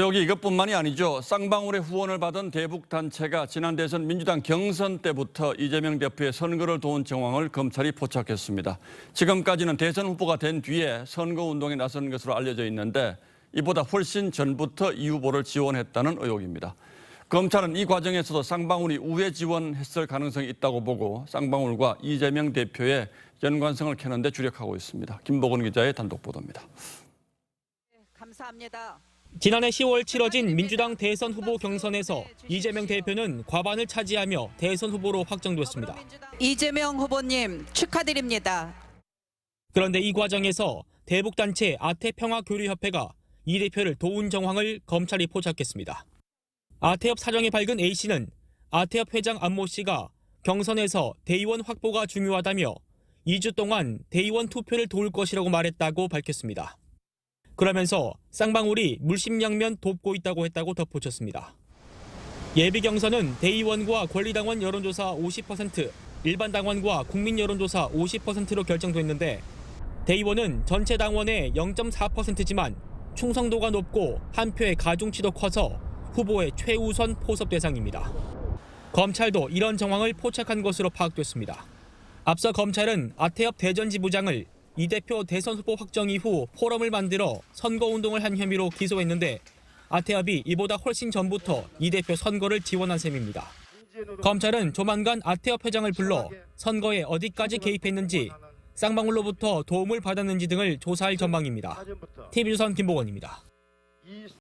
여기 이것뿐만이 아니죠. 쌍방울의 후원을 받은 대북 단체가 지난 대선 민주당 경선 때부터 이재명 대표의 선거를 도운 정황을 검찰이 포착했습니다. 지금까지는 대선 후보가 된 뒤에 선거 운동에 나선 것으로 알려져 있는데 이보다 훨씬 전부터 이 후보를 지원했다는 의혹입니다. 검찰은 이 과정에서도 쌍방울이 우회 지원했을 가능성이 있다고 보고 쌍방울과 이재명 대표의 연관성을 캐는 데 주력하고 있습니다. 김보건 기자의 단독 보도입니다. 감사합니다. 지난해 10월 치러진 민주당 대선 후보 경선에서 이재명 대표는 과반을 차지하며 대선 후보로 확정됐습니다. 이재명 후보님 축하드립니다. 그런데 이 과정에서 대북단체 아태평화교류협회가 이 대표를 도운 정황을 검찰이 포착했습니다. 아태협 사정이 밝은 A씨는 아태협 회장 안모 씨가 경선에서 대의원 확보가 중요하다며 2주 동안 대의원 투표를 도울 것이라고 말했다고 밝혔습니다. 그러면서 쌍방울이 물심양면 돕고 있다고 했다고 덧붙였습니다. 예비 경선은 대의원과 권리당원 여론조사 50%, 일반 당원과 국민 여론조사 50%로 결정됐는데 대의원은 전체 당원의 0.4%지만 충성도가 높고 한 표의 가중치도 커서 후보의 최우선 포섭 대상입니다. 검찰도 이런 정황을 포착한 것으로 파악됐습니다. 앞서 검찰은 아태협 대전지부장을 이 대표 대선 후보 확정 이후 포럼을 만들어 선거운동을 한 혐의로 기소했는데 아태협이 이보다 훨씬 전부터 이 대표 선거를 지원한 셈입니다. 검찰은 조만간 아태협 회장을 불러 선거에 어디까지 개입했는지 쌍방울로부터 도움을 받았는지 등을 조사할 전망입니다. TV조선 김보건입니다.